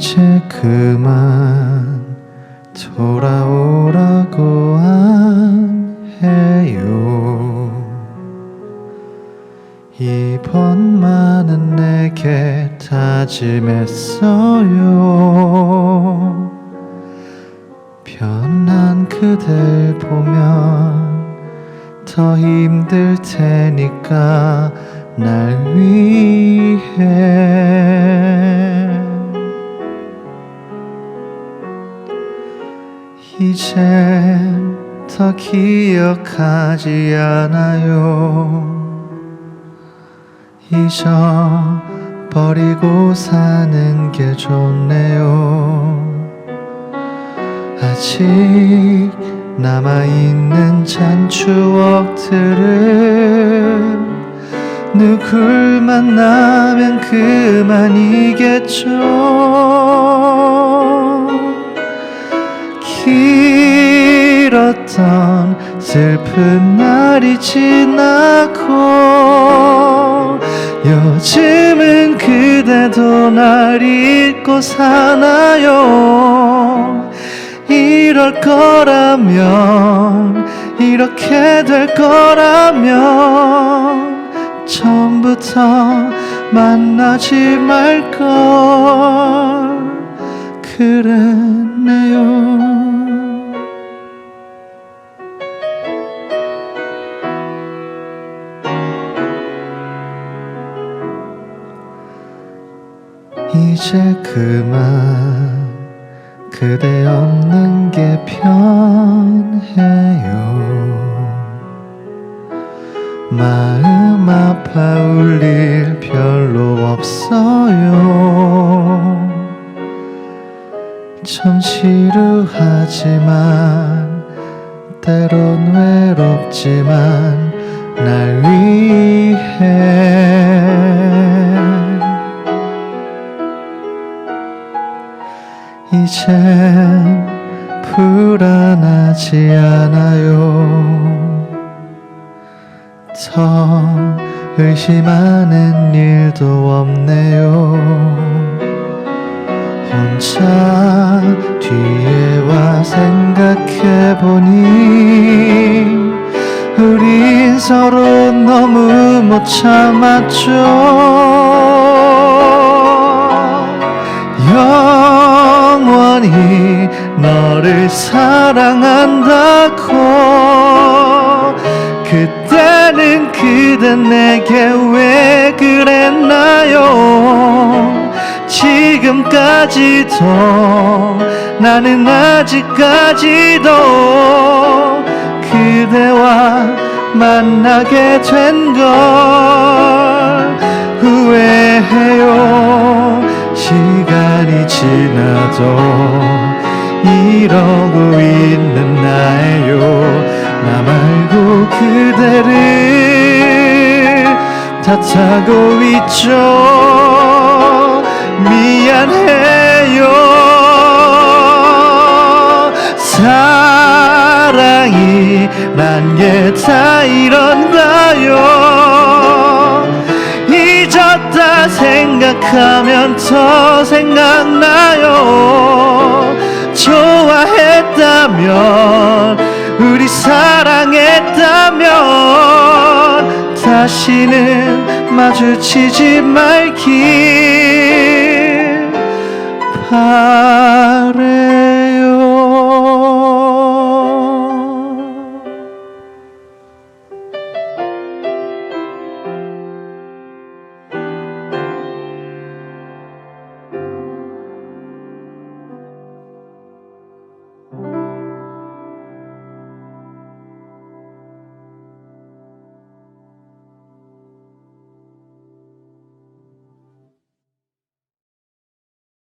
이제 그만 돌아오라고 안 해요. 이번만은 내게 다짐했어요. 변한 그댈 보면 더 힘들 테니까 날 위해 이젠 더 기억하지 않아요. 잊어버리고 사는 게 좋네요. 아직 남아있는 잔 추억들은 누굴 만나면 그만이겠죠 길었던 슬픈 날이 지나고 요즘은 그대도 날 잊고 사나요? 이럴 거라면 이렇게 될 거라면 처음부터 만나지 말걸. 그랬네 이제 그만 그대 없는 게 편해요. 마음 아파 울 일 별로 없어요. 좀 지루하지만 때론 외롭지만 이젠 불안하지 않아요. 더 의심하는 일도 없네요. 혼자 뒤에 와 생각해보니 우린 서로 너무 못 참았죠 영원히 너를 사랑한다고. 그때는 그대 내게 왜 그랬나요? 지금까지도 나는 아직까지도 그대와 만나게 된걸 지나도 이러고 있는 나예요. 나 말고 그대를 탓하고 있죠. 미안해요. 사랑이 난 게 다 이런가요? 잊었다 생각하면 더 생각 나요 좋아했다면 우리 사랑했다면 다시는 마주치지 말길 바래